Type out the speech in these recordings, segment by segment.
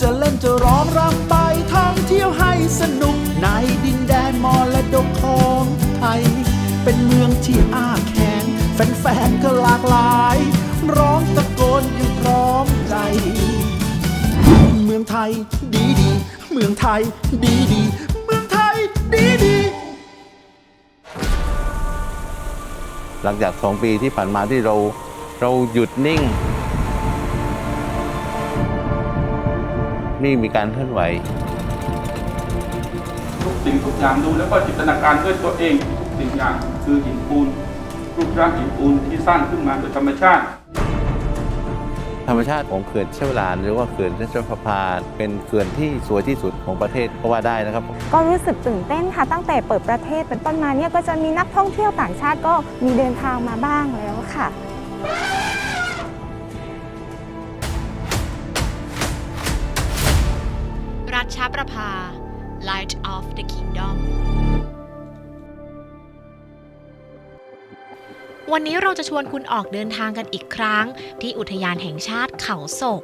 จะเล่นจะร้องรำไปท่องเที่ยวให้สนุกในดินแดนมรดกของไทย เป็นเมืองที่อ้าแขงแฟนๆก็หลากหลาย ร้องตะโกนอยังพร้อมใจ เมืองไทยดีดีเมืองไทยดีดีเมืองไทยดีดีหลังจากสองปีที่ผ่านมาที่เราเราหยุดนิ่ง ไม่มีการเคลื่อนไหว ทุกสิ่งทุกอย่างดูแล้วก็จินตนาการด้วยตัวเองทุกสิ่งอย่างคือหินปูนรูปร่างหินปูนที่สร้างขึ้นมาโดยธรรมชาติ ธรรมชาติของเขื่อนเชี่ยวหลาน หรือว่าเขื่อนเจ้าพระพาเป็นเขื่อนที่สวยที่สุดของประเทศก็ว่าได้นะครับ ก็รู้สึกตื่นเต้นค่ะตั้งแต่เปิดประเทศเป็นต้นมาเนี่ยก็จะมีนักท่องเที่ยวต่างชาติก็มีเดินทางมาบ้างแล้วค่ะ รัชประภา Light of the Kingdom วันนี้เราจะชวนคุณออกเดินทางกันอีกครั้ง ที่อุทยานแห่งชาติเขาศก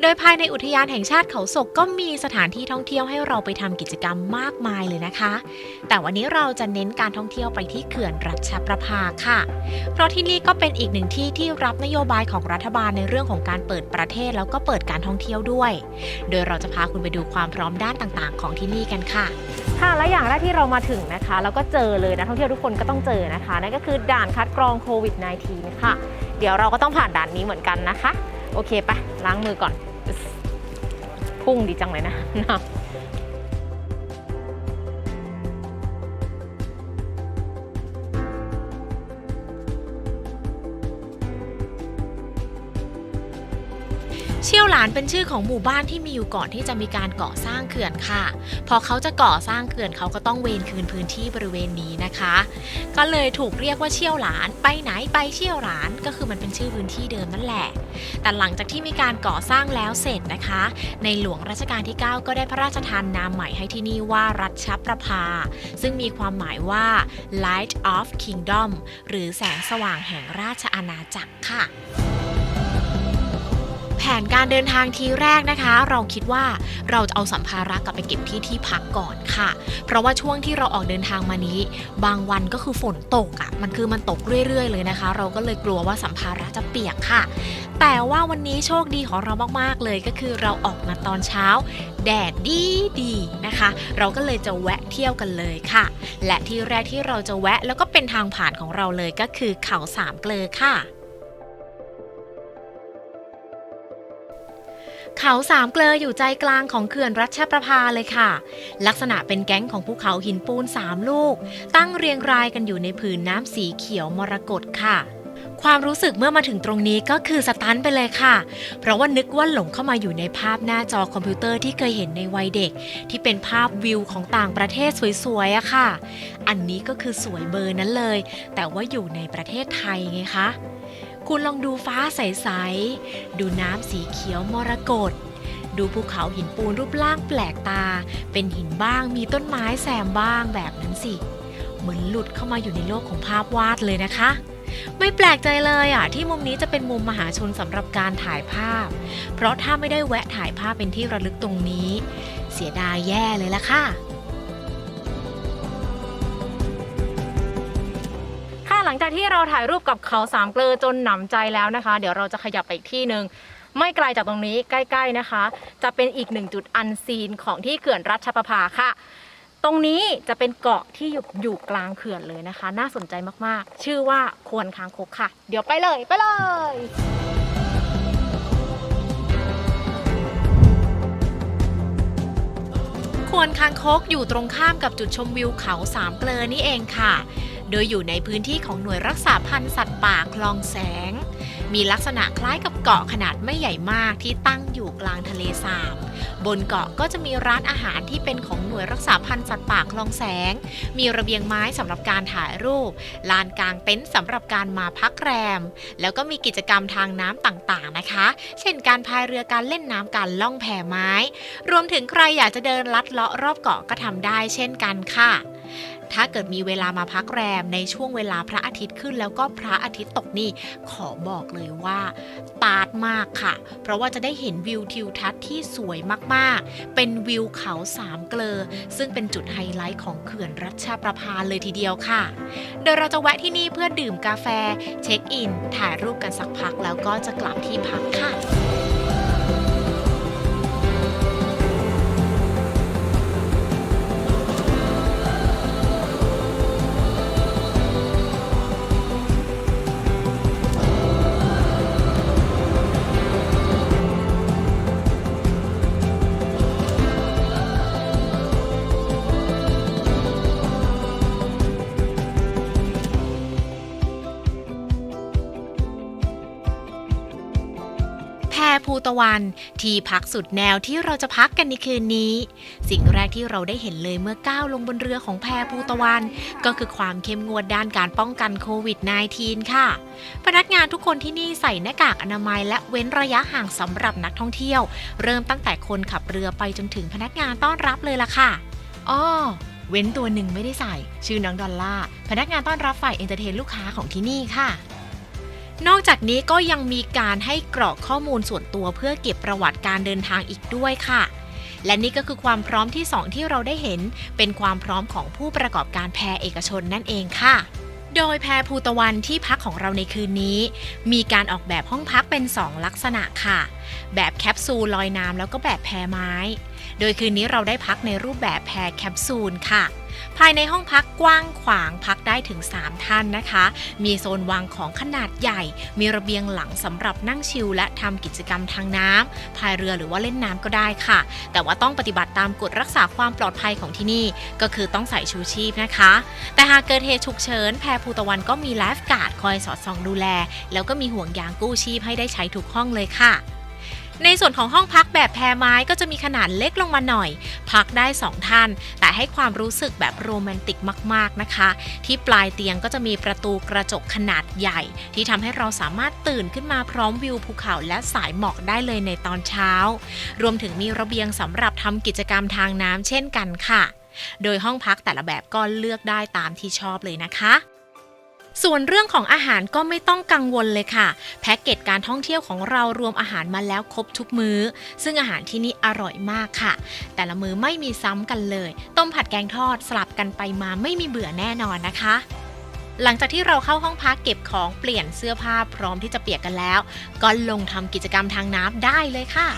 โดยภายในอุทยานแห่งชาติเขาศกก็มีสถานที่ท่องเที่ยวให้เราไปทำกิจกรรมมากมายเลยนะคะ แต่วันนี้เราจะเน้นการท่องเที่ยวไปที่เขื่อนรัชประภาค่ะ เพราะที่นี่ก็เป็นอีกหนึ่งที่ที่รับนโยบายของรัฐบาลในเรื่องของการเปิดประเทศแล้วก็เปิดการท่องเที่ยวด้วย โดยเราจะพาคุณไปดูความพร้อมด้านต่างๆ ของที่นี่กันค่ะ ค่ะและอย่างแรกที่เรามาถึงนะคะแล้วก็เจอเลยนะท่องเที่ยวทุกคนก็ต้องเจอนะคะนั่นก็คือด่านคัดกรองโควิด -19 ค่ะ เดี๋ยวเราก็ต้องผ่านด่านนี้เหมือนกันนะคะ โอเคปะล้างมือก่อน พุ่งดีจังเลยนะ เชี่ยวหลานเป็นชื่อของหมู่บ้านที่มีอยู่ก่อนที่จะมีการก่อสร้างเขื่อนค่ะ พอเขาจะก่อสร้างเขื่อนเขาก็ต้องเวนคืนพื้นที่บริเวณนี้นะคะ ก็เลยถูกเรียกว่าเชี่ยวหลาน ไปไหนไปเชี่ยวหลานก็คือมันเป็นชื่อพื้นที่เดิมนั่นแหละ แต่หลังจากที่มีการก่อสร้างแล้วเสร็จนะคะ ในหลวงรัชกาลที่ 9 ก็ได้พระราชทานนามใหม่ให้ที่นี่ว่ารัชประภา ซึ่งมีความหมายว่า Light of Kingdom หรือแสงสว่างแห่งราชอาณาจักรค่ะ ผนการเดินทางทีแรกนะคะ เราคิดว่าเราจะเอาสัมภาระกลับไปเก็บที่ที่พักก่อนค่ะ เพราะว่าช่วงที่เราออกเดินทางมานี้ บางวันก็คือฝนตกอะ่ะมันคือมันตกเรื่อย ๆ เลยนะคะ เราก็เลยกลัวว่าสัมภาระจะเปียกค่ะ แต่ว่าวันนี้โชคดีของเรามากๆเลยก็คือเราออกมาตอนเช้า แดดดีดีๆนะคะ เราก็เลยจะแวะเที่ยวกันเลยค่ะ และที่แรกที่เราจะแวะแล้วก็เป็นทางผ่านของเราเลยก็คือเขาสามเกลอค่ะ เขาสามเกลออยู่ใจกลางของเขื่อนรัชประภาเลยค่ะ ลักษณะเป็นแก๊งของภูเขาหินปูนสามลูก ตั้งเรียงรายกันอยู่ในผืนน้ำสีเขียวมรกตค่ะ ความรู้สึกเมื่อมาถึงตรงนี้ก็คือสตันไปเลยค่ะ เพราะว่านึกว่าหลงเข้ามาอยู่ในภาพหน้าจอคอมพิวเตอร์ที่เคยเห็นในวัยเด็ก ที่เป็นภาพวิวของต่างประเทศสวยๆอะค่ะ อันนี้ก็คือสวยเบอร์นั้นเลย แต่ว่าอยู่ในประเทศไทยไงคะ คุณลองดูฟ้าใส ๆ ดูน้ำสีเขียวมรกต ดูภูเขาหินปูนรูปร่างแปลกตา เป็นหินบ้างมีต้นไม้แซมบ้างแบบนั้นสิ เหมือนหลุดเข้ามาอยู่ในโลกของภาพวาดเลยนะคะไม่แปลกใจเลยอะที่มุมนี้จะเป็นมุมมหาชนสำหรับการถ่ายภาพ เพราะถ้าไม่ได้แวะถ่ายภาพเป็นที่ระลึกตรงนี้ เสียดายแย่เลยละค่ะ หลังจากที่เราถ่ายรูปกับเขาสามเกลอจนหนำใจแล้วนะคะ เดี๋ยวเราจะขยับไปอีกที่หนึ่งไม่ไกลจากตรงนี้ใกล้ ๆนะคะ จะเป็นอีกหนึ่งจุดอันซีนของที่เขื่อนรัชประภาค่ะ ตรงนี้จะเป็นเกาะที่อยู่อยู่กลางเขื่อนเลยนะคะ น่าสนใจมากๆ ชื่อว่าควรคางคกค่ะ เดี๋ยวไปเลยไปเลยควรคางคกอยู่ตรงข้ามกับจุดชมวิวเขาสามเกลอนี่เองค่ะ โดยอยู่ในพื้นที่ของหน่วยรักษาพันธุ์สัตว์ป่าคลองแสง มีลักษณะคล้ายกับเกาะขนาดไม่ใหญ่มากที่ตั้งอยู่กลางทะเลสาบบนเกาะก็จะมีร้านอาหารที่เป็นของหน่วยรักษาพันธุ์สัตว์ป่าคลองแสง มีระเบียงไม้สำหรับการถ่ายรูป ลานกลางเต็นท์สำหรับการมาพักแรม แล้วก็มีกิจกรรมทางน้ำต่างๆนะคะ เช่นการพายเรือการเล่นน้ำการล่องแพไม้ รวมถึงใครอยากจะเดินลัดเลาะรอบเกาะก็ทำได้เช่นกันค่ะ ถ้าเกิดมีเวลามาพักแรมในช่วงเวลาพระอาทิตย์ขึ้น แล้วก็พระอาทิตย์ตกนี่ขอบอกเลยว่าตาดมากค่ะ เพราะว่าจะได้เห็นวิวทิวทัศน์ที่สวยมากๆ เป็นวิวเขาสามเกลอ ซึ่งเป็นจุดไฮไลท์ของเขื่อนรัชประภาเลยทีเดียวค่ะ โดยเราจะแวะที่นี่เพื่อดื่มกาแฟ เช็คอิน ถ่ายรูปกันสักพักแล้วก็จะกลับที่พักค่ะ ภูตะวัน ที่พักสุดแนวที่เราจะพักกันในคืนนี้ สิ่งแรกที่เราได้เห็นเลยเมื่อก้าวลงบนเรือของแพภูตะวัน ก็คือความเข้มงวดด้านการป้องกันโควิด -19 ค่ะ พนักงานทุกคนที่นี่ใส่หน้ากากอนามัย และเว้นระยะห่างสำหรับนักท่องเที่ยว เริ่มตั้งแต่คนขับเรือไปจนถึงพนักงานต้อนรับเลยล่ะค่ะอ้อเว้นตัวหนึ่งไม่ได้ใส่ ชื่อน้องดอลล่าพนักงานต้อนรับฝ่ายเอนเตอร์เทนลูกค้าของที่นี่ค่ะ นอกจากนี้ก็ยังมีการให้กรอกข้อมูลส่วนตัวเพื่อเก็บประวัติการเดินทางอีกด้วยค่ะ และนี่ก็คือความพร้อมที่ 2 ที่เราได้เห็น เป็นความพร้อมของผู้ประกอบการแพรเอกชนนั่นเองค่ะ โดยแพรภูตะวันที่พักของเราในคืนนี้ มีการออกแบบห้องพักเป็น 2 ลักษณะค่ะ แบบแคปซูลลอยน้ำแล้วก็แบบแพรไม้ โดยคืนนี้เราได้พักในรูปแบบแพรแคปซูลค่ะ ภายในห้องพักกว้างขวางพักได้ถึง 3 ท่านนะคะ มีโซนวางของขนาดใหญ่ มีระเบียงหลังสำหรับนั่งชิลและทำกิจกรรมทางน้ำพายเรือหรือว่าเล่นน้ำก็ได้ค่ะ แต่ว่าต้องปฏิบัติตามกฎรักษาความปลอดภัยของที่นี่ ก็คือต้องใส่ชูชีพนะคะ แต่หากเกิดเหตุฉุกเฉินแพรภูตะวันก็มีไลฟ์การ์ดคอยสอดส่องดูแล แล้วก็มีห่วงยางกู้ชีพให้ได้ใช้ทุกห้องเลยค่ะ ในส่วนของห้องพักแบบแพรไม้ก็จะมีขนาดเล็กลงมาหน่อย พักได้ 2 ท่าน แต่ให้ความรู้สึกแบบโรแมนติกมาก ๆนะคะ ที่ปลายเตียงก็จะมีประตูกระจกขนาดใหญ่ ที่ทำให้เราสามารถตื่นขึ้นมาพร้อมวิวภูเขาและสายหมอกได้เลยในตอนเช้า รวมถึงมีระเบียงสำหรับทำกิจกรรมทางน้ำเช่นกันค่ะ โดยห้องพักแต่ละแบบก็เลือกได้ตามที่ชอบเลยนะคะ ส่วนเรื่องของอาหารก็ไม่ต้องกังวลเลยค่ะ แพ็กเกจการท่องเที่ยวของเรารวมอาหารมาแล้วครบทุกมื้อ ซึ่งอาหารที่นี่อร่อยมากค่ะ แต่ละมื้อไม่มีซ้ำกันเลย ต้มผัดแกงทอดสลับกันไปมาไม่มีเบื่อแน่นอนนะคะหลังจากที่เราเข้าห้องพักเก็บของเปลี่ยนเสื้อผ้าพร้อมที่จะเปียกกันแล้ว ก็ลงทำกิจกรรมทางน้ำได้เลยค่ะ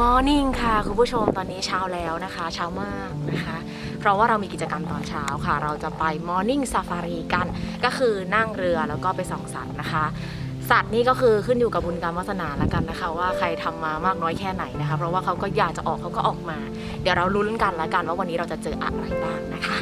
มอร์นิ่งค่ะ คุณผู้ชมตอนนี้เช้าแล้วนะคะ เช้ามากนะคะ เพราะว่าเรามีกิจกรรมตอนเช้าค่ะ เราจะไปมอร์นิ่งซาฟารีกัน ก็คือนั่งเรือแล้วก็ไปส่องสัตว์นะคะ สัตว์นี่ก็คือขึ้นอยู่กับบุญกรรมวาสนาแล้วกันนะคะ ว่าใครทำมามากน้อยแค่ไหนนะคะ เพราะว่าเขาก็อยากจะออกเขาก็ออกมา เดี๋ยวเราลุ้นกันแล้วกันว่าวันนี้เราจะเจออะไรบ้างนะคะ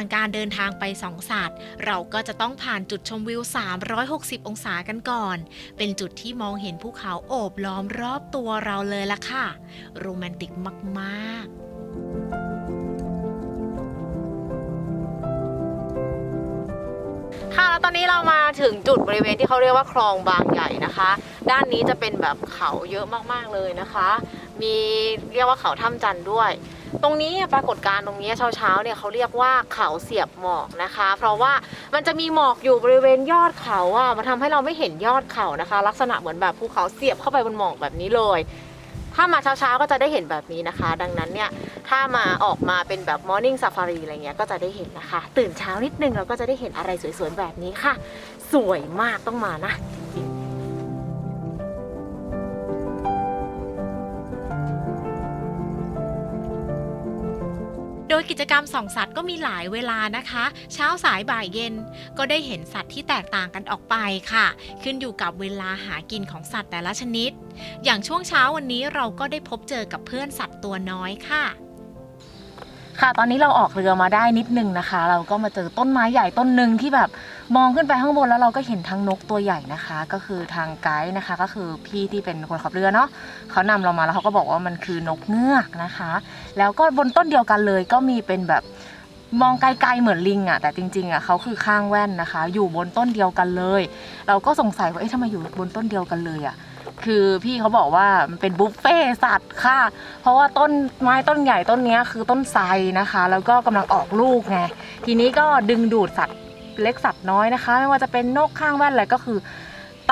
างการเดินทางไปสองสัตว์เราก็จะต้องผ่านจุดชมวิว 360 องศากันก่อน เป็นจุดที่มองเห็นภูเขาโอบล้อมรอบตัวเราเลยล่ะค่ะ โรแมนติกมากๆค่ะแล้วตอนนี้เรามาถึงจุดบริเวณที่เขาเรียกว่าคลองบางใหญ่นะคะ ด้านนี้จะเป็นแบบเขาเยอะมากๆเลยนะคะ มีเรียกว่าเขาถ้ำจันทร์ด้วย ตรงนี้ปรากฏการณ์ตรงนี้เช้าๆเนี่ยเขาเรียกว่าเขาเสียบหมอกนะคะ เพราะว่ามันจะมีหมอกอยู่บริเวณยอดเขาอะมันทำให้เราไม่เห็นยอดเขานะคะ ลักษณะเหมือนแบบภูเขาเสียบเข้าไปบนหมอกแบบนี้เลย ถ้ามาเช้าๆก็จะได้เห็นแบบนี้นะคะ ดังนั้นเนี่ยถ้ามาออกมาเป็นแบบ Morning Safari อะไรเงี้ยก็จะได้เห็นนะคะ ตื่นเช้านิดนึงเราก็จะได้เห็นอะไรสวยๆแบบนี้ค่ะ สวยมากต้องมานะ ยกิจกรรมส่องสัตว์ก็มีหลายเวลานะคะ เช้าสายบ่ายเย็นก็ได้เห็นสัตว์ที่แตกต่างกันออกไปค่ะ ขึ้นอยู่กับเวลาหากินของสัตว์แต่ละชนิด อย่างช่วงเช้าวันนี้เราก็ได้พบเจอกับเพื่อนสัตว์ตัวน้อยค่ะ ค่ะ ตอนนี้เราออกเรือมาได้นิดนึงนะคะ เราก็มาเจอต้นไม้ใหญ่ต้นหนึ่งที่แบบมองขึ้นไปข้างบนแล้วเราก็เห็นทั้งนกตัวใหญ่นะคะ ก็คือทางไกด์นะคะ ก็คือพี่ที่เป็นคนขับเรือเนาะเขานำเรามาแล้วเขาก็บอกว่ามันคือนกเงือกนะคะ แล้วก็บนต้นเดียวกันเลยก็มีเป็นแบบมองไกลๆเหมือนลิงอะ่ะแต่จริงๆอะ่ะเขาคือข้างแว่นนะคะ อยู่บนต้นเดียวกันเลย เราก็สงสัยว่าเอ๊ะทำไมอยู่บนต้นเดียวกันเลยอะ่ะ คือพี่เขาบอกว่ามันเป็นบุฟเฟ่สัตว์ค่ะ เพราะว่าต้นไม้ต้นใหญ่ต้นนี้คือต้นไทรนะคะ แล้วก็กำลังออกลูกไงทีนี้ก็ดึงดูดสัตว์เล็กสัตว์น้อยนะคะ ไม่ว่าจะเป็นนกข้างแว่นอะไรก็คือ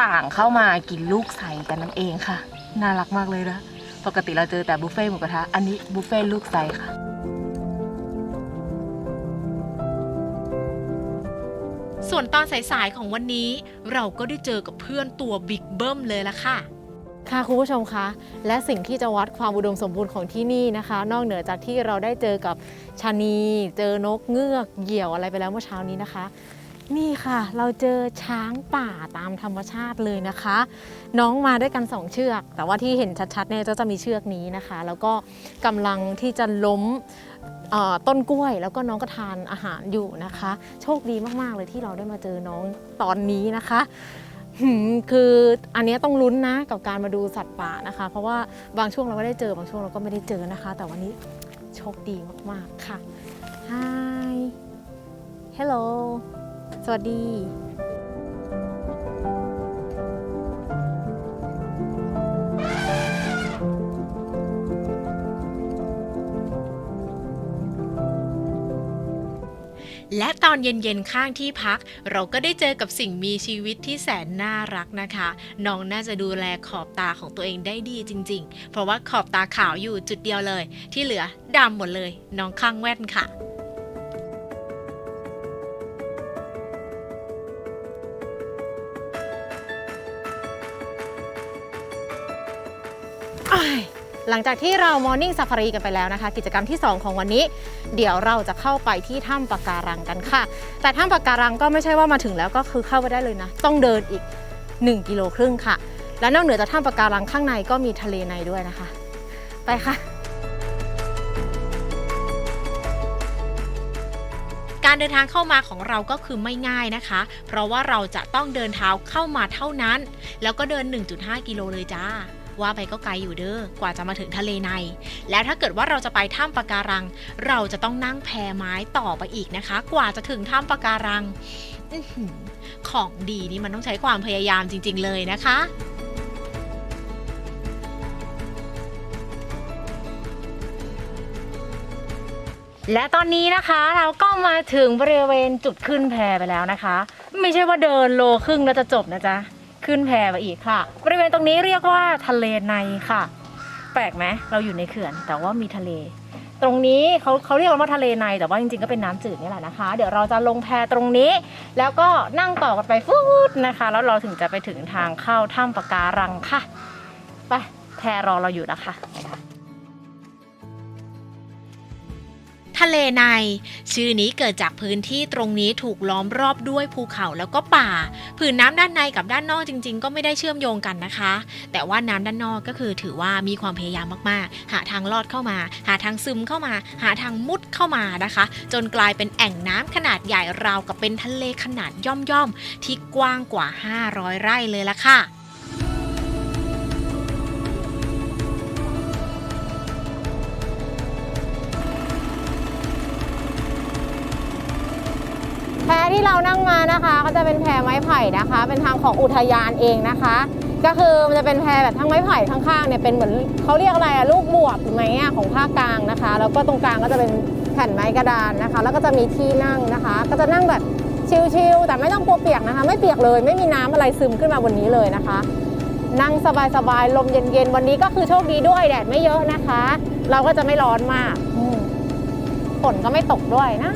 ต่างเข้ามากินลูกไทรกันนั่นเองค่ะ น่ารักมากเลยนะปกติเราเจอแต่บุฟเฟ่หมูกระทะอันนี้บุฟเฟ่ลูกไทรค่ะ ส่วนตอนสายๆของวันนี้ เราก็ได้เจอกับเพื่อนตัวบิ๊กเบิ้มเลยละค่ะ ค่ะคุณผู้ชมคะ และสิ่งที่จะวัดความอุดมสมบูรณ์ของที่นี่นะคะ นอกเหนือจากที่เราได้เจอกับชะนี เจอนกเงือกเหยี่ยวอะไรไปแล้วเมื่อเช้านี้นะคะ นี่ค่ะ เราเจอช้างป่าตามธรรมชาติเลยนะคะ น้องมาด้วยกันสองเชือก แต่ว่าที่เห็นชัดๆเนี่ยก็จะมีเชือกนี้นะคะ แล้วก็กำลังที่จะล้ม ต้นกล้วยแล้วก็น้องก็ทานอาหารอยู่นะคะ โชคดีมากๆเลยที่เราได้มาเจอน้องตอนนี้นะคะคืออันนี้ต้องลุ้นนะกับการมาดูสัตว์ป่านะคะ เพราะว่าบางช่วงเราก็ได้เจอบางช่วงเราก็ไม่ได้เจอนะคะ แต่วันนี้โชคดีมากๆค่ะ Hi Hello สวัสดี และตอนเย็นๆข้างที่พัก เราก็ได้เจอกับสิ่งมีชีวิตที่แสนน่ารักนะคะ น้องน่าจะดูแลขอบตาของตัวเองได้ดีจริง ๆ เพราะว่าขอบตาขาวอยู่จุดเดียวเลย ที่เหลือดำหมดเลย น้องข้างแว่นค่ะ หลังจากที่เรา Morning Safari กันไปแล้วนะคะ กิจกรรมที่ 2 ของวันนี้ เดี๋ยวเราจะเข้าไปที่ถ้ำปะการังกันค่ะ แต่ถ้ำปะการังก็ไม่ใช่ว่ามาถึงแล้วก็คือเข้าไปได้เลยนะ ต้องเดินอีก 1 กิโลครึ่งค่ะ และนอกเหนือจากถ้ำปะการังข้างในก็มีทะเลในด้วยนะคะ ไปค่ะการเดินทางเข้ามาของเราก็คือไม่ง่ายนะคะ เพราะว่าเราจะต้องเดินเท้าเข้ามาเท่านั้น แล้วก็เดิน 1.5 กิโลเลยจ้า ว่าไปก็ไกลอยู่เด้อกว่าจะมาถึงทะเลใน แล้วถ้าเกิดว่าเราจะไปถ้ำปะการัง เราจะต้องนั่งแพไม้ต่อไปอีกนะคะ กว่าจะถึงถ้ำปะการังอของดีนี่มันต้องใช้ความพยายามจริง ๆ เลยนะคะและตอนนี้นะคะเราก็มาถึงบริเวณจุดขึ้นแพไปแล้วนะคะ ไม่ใช่ว่าเดินโลครึ่งแล้วจะจบนะจ๊ะ ขึ้นแพไปอีกค่ะ บริเวณตรงนี้เรียกว่าทะเลในค่ะ แปลกไหมเราอยู่ในเขื่อน แต่ว่ามีทะเล ตรงนี้เขาเขาเรียกว่าทะเลในแต่ว่าจริงๆก็เป็นน้ำจืดนี่แหละนะคะ เดี๋ยวเราจะลงแพตรงนี้ แล้วก็นั่งต่อกันไปฟูดนะคะ แล้วเราถึงจะไปถึงทางเข้าถ้ำปะการังค่ะไปแพรอเราอยู่นะคะ ทะเลใน ชื่อนี้เกิดจากพื้นที่ตรงนี้ถูกล้อมรอบด้วยภูเขาแล้วก็ป่า ผืนน้ำด้านในกับด้านนอกจริง ๆ ก็ไม่ได้เชื่อมโยงกันนะคะ แต่ว่าน้ำด้านนอกก็คือถือว่ามีความพยายามมากๆ หาทางลอดเข้ามา หาทางซึมเข้ามา หาทางมุดเข้ามานะคะ จนกลายเป็นแอ่งน้ำขนาดใหญ่ราวกับเป็นทะเลขนาดย่อมๆที่กว้างกว่า 500 ไร่เลยละค่ะ ที่เรานั่งมานะคะก็จะเป็นแพไม้ไผ่นะคะ เป็นทางของอุทยานเองนะคะ ก็คือมันจะเป็นแพแบบทั้งไม้ไผ่ข้างๆเนี่ยเป็นเหมือนเขาเรียกอะไรอะลูกบวบไหมอะของภาคกลางนะคะ แล้วก็ตรงกลางก็จะเป็นแผ่นไม้กระดานนะคะ แล้วก็จะมีที่นั่งนะคะ ก็จะนั่งแบบชิลๆแต่ไม่ต้องกลัวเปียกนะคะ ไม่เปียกเลยไม่มีน้ำอะไรซึมขึ้นมาบนนี้เลยนะคะ นั่งสบายๆลมเย็นๆวันนี้ก็คือโชคดีด้วยแดดไม่เยอะนะคะ เราก็จะไม่ร้อนมากฝนก็ไม่ตกด้วยนะ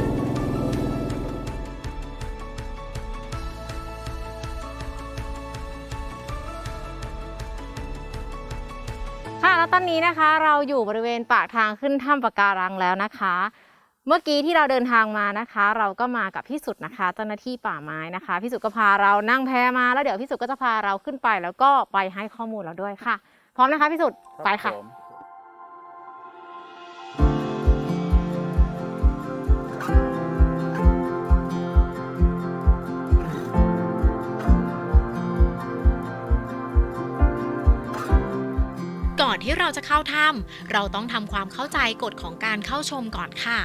ตอนนี้นะคะเราอยู่บริเวณปากทางขึ้นถ้ำปะการังแล้วนะคะ เมื่อกี้ที่เราเดินทางมานะคะ เราก็มากับพี่สุดนะคะเจ้าหน้าที่ป่าไม้นะคะพี่สุดก็พาเรานั่งแพมาแล้วเดี๋ยวพี่สุดก็จะพาเราขึ้นไปแล้วก็ไปให้ข้อมูลเราด้วยค่ะ พร้อมนะคะพี่สุดไปค่ะก่อน ที่เราจะเข้าถ้ำเราต้องทำความเข้าใจกฎของการเข้าชมก่อนค่ะ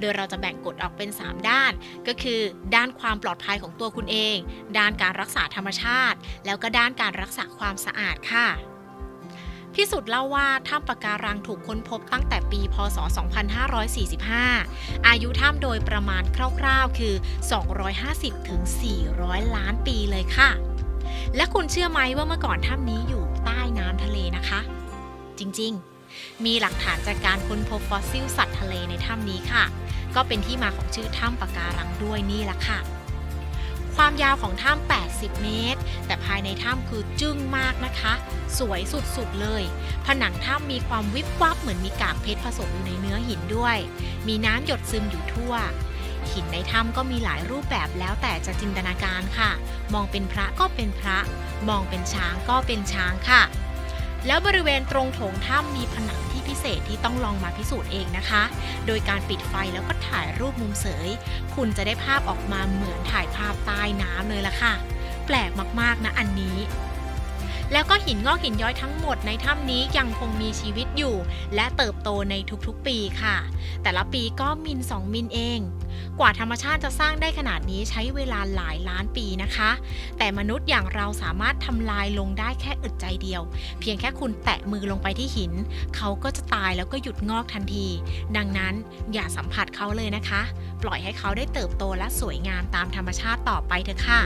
โดยเราจะแบ่งกฎออกเป็น 3 ด้าน ก็คือ ด้านความปลอดภัยของตัวคุณเอง ด้านการรักษาธรรมชาติ แล้วก็ด้านการรักษาความสะอาดค่ะพิสุทธ์เล่าว่าถ้ำปะการังถูกค้นพบตั้งแต่ปี พศ 2545 อายุถ้ำโดยประมาณคร่าวๆ คือ 250-400 ล้านปีเลยค่ะ และคุณเชื่อไหมว่าเมื่อก่อนถ้ำนี้อยู่ใต้น้ำทะเล จริง ๆ มีหลักฐานจากการค้นพบฟอสซิลสัตว์ทะเลในถ้ำนี้ค่ะ ก็เป็นที่มาของชื่อถ้ำปะการังด้วยนี่แหละค่ะ ความยาวของถ้ำ80 เมตร แต่ภายในถ้ำคือจึ้งมากนะคะ สวยสุดๆเลย ผนังถ้ำมีความวิบวับเหมือนมีกากเพชรผสมอยู่ในเนื้อหินด้วย มีน้ำหยดซึมอยู่ทั่วหินในถ้ำก็มีหลายรูปแบบแล้วแต่จะจินตนาการค่ะ มองเป็นพระก็เป็นพระ มองเป็นช้างก็เป็นช้างค่ะ แล้วบริเวณตรงโถงถ้ำมีผนังที่พิเศษที่ต้องลองมาพิสูจน์เองนะคะ โดยการปิดไฟแล้วก็ถ่ายรูปมุมเสย คุณจะได้ภาพออกมาเหมือนถ่ายภาพใต้น้ำเลยล่ะค่ะ แปลกมากๆนะอันนี้ แล้วก็หินงอกหินย้อยทั้งหมดในถ้ำนี้ยังคงมีชีวิตอยู่ และเติบโตในทุกๆปีค่ะ แต่ละปีก็มิล2มิลเอง กว่าธรรมชาติจะสร้างได้ขนาดนี้ใช้เวลาหลายล้านปีนะคะ แต่มนุษย์อย่างเราสามารถทำลายลงได้แค่อึดใจเดียว เพียงแค่คุณแตะมือลงไปที่หิน เขาก็จะตายแล้วก็หยุดงอกทันที ดังนั้นอย่าสัมผัสเขาเลยนะคะ ปล่อยให้เขาได้เติบโตและสวยงามตามธรรมชาติต่อไปเถอะค่ะ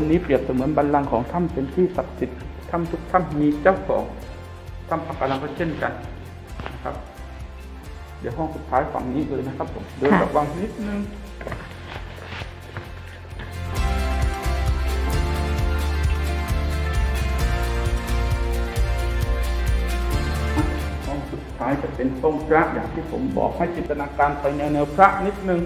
นนี้เปรียบเสมือนบัลลังก์ของถ้ำเป็นที่ศักดิ์สิทธิ์ถ้ำทุกถ้ำมีเจ้าของถ้ำปะการังก็เช่นกันนะครับ เดี๋ยวห้องสุดท้ายฝั่งนี้เลยนะครับผมเดินระวังนิดนึงห้องสุดท้ายจะเป็นห้องพระอย่างที่ผมบอกให้จินตนาการไปแนวแนวพระนิดนึง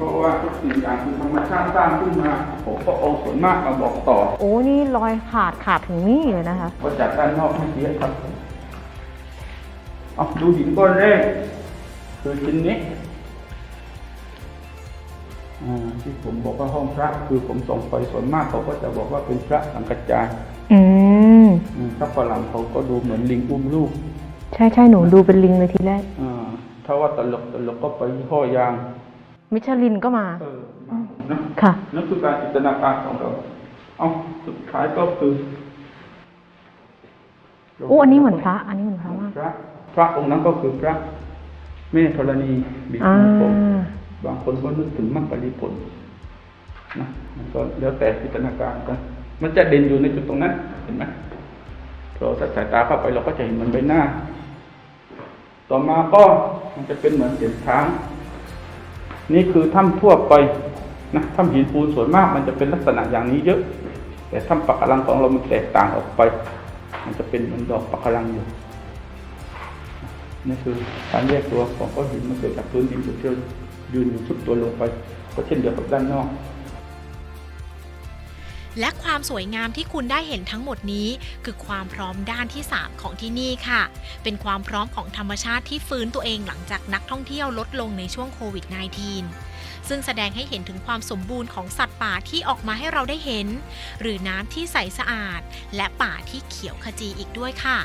เพราะว่าทุกสิ่งอย่างคือธรรมชาติสร้างขึ้นมาผมก็เอาส่วนมากมาบอกต่อ โอ้นี่รอยขาดขาดถึงนี่เลยนะคะว่าจากด้านนอกไม่เสียครับเอาดูหินก้อนแรกคือชิ้นนี้อ่าที่ผมบอกว่าห้องพระ คือผมส่องไปส่วนมากเขาก็จะบอกว่าเป็นพระสังกัจจายอืมอืมถ้าฝรั่งเขาก็ดูเหมือนลิงอุ้มลูก ใช่ใช่หนูดูเป็นลิงเลยทีแรกอ่าถ้าว่าตลกตลกก็ไปยี่ห้อยาง มิชลินก็มาเออนะค่ะนั่นคือการจินตนาการของเราเอาสุดท้ายก็คือโอ้อันนี้เหมือนพระ อันนี้เหมือนพระมากพระพระองค์นั้นก็คือพระแม่ธรณีบิดอ่ามผมบางคนก็นึกถึงมักปริผลนะมันก็แล้วแต่จินตนาการกันมันจะเด่นอยู่ในจุดตรงนั้นเห็นไหมเราถ้าสายตาเข้าไปเราก็จะเห็นมันใบหน้า ต่อมาก็มันจะเป็นเหมือนเสียงช้าง นี่คือถ้ำทั่วไปนะถ้ำหินปูนส่วนมากมันจะเป็นลักษณะอย่างนี้เยอะ แต่ถ้ำปะการังของเรามันแตกต่างออกไป มันจะเป็นเหมือนดอกปะการังอยู่นี่คือการแยกตัวของก้อนหินมันเกิดจากพื้นดินที่เชื่อยืนอยู่สุดตัวลงไปก็เช่นเดียวกับด้านนอก และความสวยงามที่คุณได้เห็นทั้งหมดนี้ คือความพร้อมด้านที่ 3 ของที่นี่ค่ะ เป็นความพร้อมของธรรมชาติที่ฟื้นตัวเองหลังจากนักท่องเที่ยวลดลงในช่วงโควิด -19 ซึ่งแสดงให้เห็นถึงความสมบูรณ์ของสัตว์ป่าที่ออกมาให้เราได้เห็น หรือน้ำที่ใสสะอาด และป่าที่เขียวขจีอีกด้วยค่ะ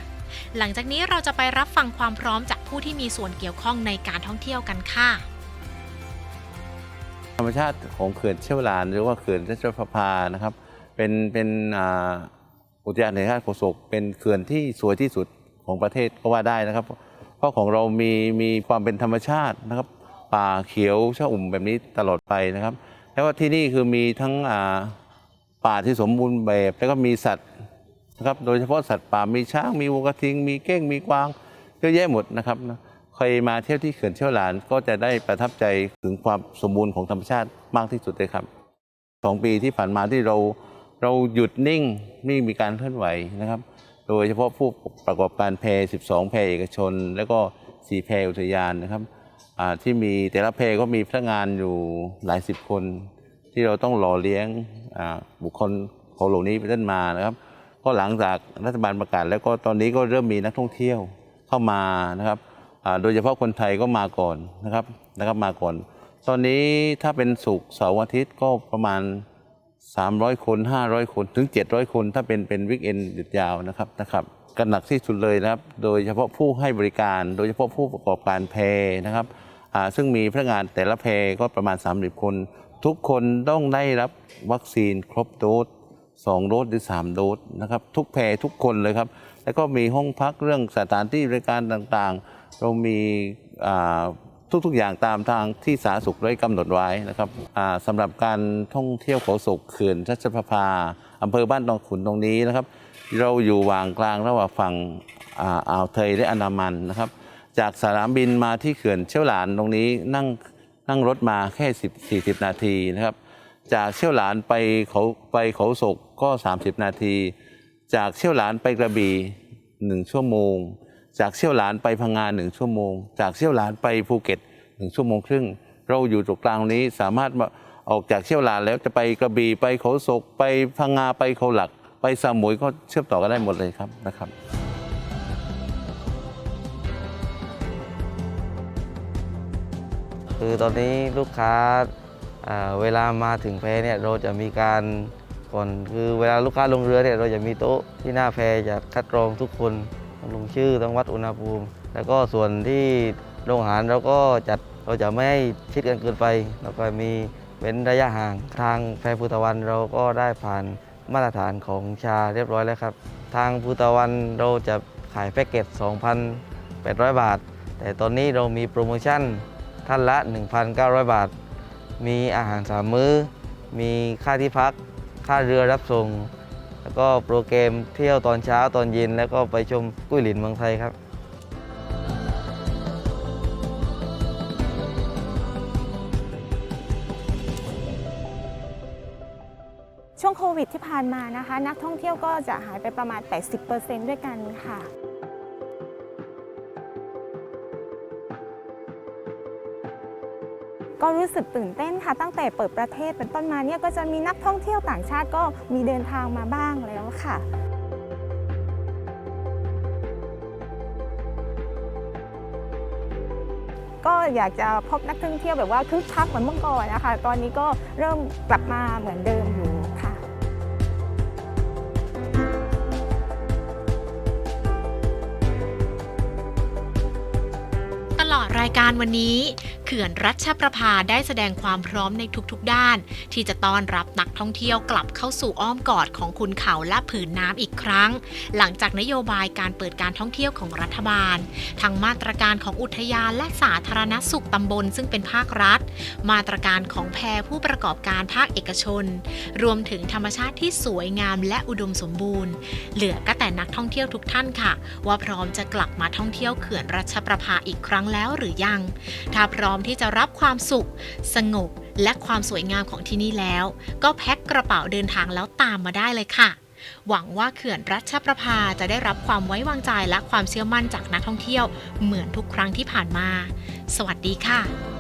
หลังจากนี้เราจะไปรับฟังความพร้อมจากผู้ที่มีส่วนเกี่ยวข้องในการท่องเที่ยวกันค่ะ ธรรมชาติของเขื่อนเชี่ยวหลาน หรือว่าเขื่อนรัชประภานะครับ เป็นเป็นอุทยานแห่งชาติโฆษกเป็นเขื่อนที่สวยที่สุดของประเทศก็ว่าได้นะครับ เพราะของเรามีมีความเป็นธรรมชาตินะครับ ป่าเขียวชอุ่มแบบนี้ตลอดไปนะครับ แล้วก็ที่นี่คือมีทั้งป่าที่สมบูรณ์แบบ แล้วก็มีสัตว์นะครับโดยเฉพาะสัตว์ป่ามีช้างมีวัวกระทิง มีเก้งมีกวางเยอะแยะหมดนะครับใครมาเที่ยวที่เขื่อนเชี่ยวหลานก็จะได้ประทับใจถึงความสมบูรณ์ของธรรมชาติมากที่สุดเลยครับ12ปีที่ผ่านมาที่เรา เราหยุดนิ่งไม่มีการเคลื่อนไหวนะครับ โดยเฉพาะผู้ประกอบการแพ12 แพเอกชน แล้วก็ 4 แพอุทยานนะครับที่มีแต่ละแพก็มีพนักงานอยู่หลายสิบคน ที่เราต้องหล่อเลี้ยงบุคคลของเหล่านี้เป็นต้นมานะครับ ก็หลังจากรัฐบาลประกาศ แล้วก็ตอนนี้ก็เริ่มมีนักท่องเที่ยวเข้ามานะครับโดยเฉพาะคนไทยก็มาก่อนนะครับนะครับมาก่อน ตอนนี้ถ้าเป็นศุกร์เสาร์อาทิตย์ก็ประมาณ 300 คน 500 คนถึง 700 คน ถ้าเป็นเป็นวิกเอนหยุดยาวนะครับนะครับกันหนักที่สุดเลยนะครับ โดยเฉพาะผู้ให้บริการ โดยเฉพาะผู้ประกอบการแพนะครับซึ่งมีพนักงานแต่ละแพก็ประมาณ 30 คน ทุกคนต้องได้รับวัคซีนครบโดส2โดสหรือ3โดสนะครับทุกแพรทุกคนเลยครับ แล้วก็มีห้องพักเรื่องสถานที่บริการต่างๆ เรามีา ทุกๆ อย่างตามทางที่สาธารณสุขได้กำหนดไว้นะครับอ่าสำหรับการท่องเที่ยวเขาศกเขื่อนรัชประภาอำเภอบ้านตองขุนตรงนี้นะครับ เราอยู่วางกลางระหว่างฝั่งอ่าอ่าวไทยและอันดามันนะครับ จากสนามบินมาที่เขื่อนเชี่ยวหลานตรงนี้นั่งนั่งรถมาแค่10 40 นาทีนะครับ จากเชี่ยวหลานไปเขาไปเขาศกก็ 30 นาที จากเชี่ยวหลานไปกระบี่หนึ่งชั่วโมง จากเชี่ยวหลานไปพังงานหนึ่งชั่วโมง จากเชี่ยวหลานไปภูเก็ตหนึ่งชั่วโมงครึ่ง เราอยู่ตรงกลางนี้สามารถมาออกจากเชี่ยวหลานแล้วจะไปกระบี่ไปเขาศกไปพังงาไปเขาหลัก ไปสมุยก็เชื่อมต่อกันได้หมดเลยครับนะครับ คือตอนนี้ลูกค้าอ่าเวลามาถึงแพเนี่ยเราจะมีการก่อนคือเวลาลูกค้าลงเรือเนี่ยเราจะมีโต๊ะที่หน้าแพจะคัดกรองทุกคน ลงชื่อต้องวัดอุณหภูมิ แล้วก็ส่วนที่โรงอาหารเราก็จัดเราจะไม่ให้ชิดกันเกินไปแล้วก็มีเว้นระยะห่าง ทางแพพุทธวันเราก็ได้ผ่านมาตรฐานของชาเรียบร้อยแล้วครับ ทางพุทธวันเราจะขายแพ็กเกจ 2,800 บาท แต่ตอนนี้เรามีโปรโมชั่นท่านละ 1,900 บาท มีอาหารสามมื้อ มีค่าที่พัก ค่าเรือรับส่ง แล้วก็โปรแกรมเที่ยวตอนเช้าตอนเย็น แล้วก็ไปชมกุ้ยหลินเมืองไทยครับช่วงโควิดที่ผ่านมานะคะ นักท่องเที่ยวก็จะหายไปประมาณ 80%ด้วยกันค่ะ ก็รู้สึกตื่นเต้นค่ะ ตั้งแต่เปิดประเทศเป็นต้นมาเนี่ยก็จะมีนักท่องเที่ยวต่างชาติก็มีเดินทางมาบ้างแล้วค่ะก็อยากจะพบนักท่องเที่ยวแบบว่าคึกคักเหมือนเมื่อก่อนนะคะ ตอนนี้ก็เริ่มกลับมาเหมือนเดิมอยู่ค่ะ ตลอดราย การวันนี้เขื่อนรัชประภาได้แสดงความพร้อมในทุกๆ ด้าน ที่จะต้อนรับนักท่องเที่ยวกลับเข้าสู่อ้อมกอดของคุณเขาและผืนน้ำอีกครั้ง หลังจากนโยบายการเปิดการท่องเที่ยวของรัฐบาล ทั้งมาตรการของอุทยานและสาธารณสุขตำบลซึ่งเป็นภาครัฐ มาตรการของแพรผู้ประกอบการภาคเอกชน รวมถึงธรรมชาติที่สวยงามและอุดมสมบูรณ์ เหลือก็แต่นักท่องเที่ยวทุกท่านค่ะ ว่าพร้อมจะกลับมาท่องเที่ยวเขื่อนรัชประภาอีกครั้งแล้วหรือยังง ถ้าพร้อมที่จะรับความสุข สงบ และความสวยงามของที่นี่แล้ว ก็แพ็คกระเป๋าเดินทางแล้วตามมาได้เลยค่ะ หวังว่าเขื่อนรัชประภาจะได้รับความไว้วางใจและความเชื่อมั่นจากนักท่องเที่ยว เหมือนทุกครั้งที่ผ่านมา สวัสดีค่ะ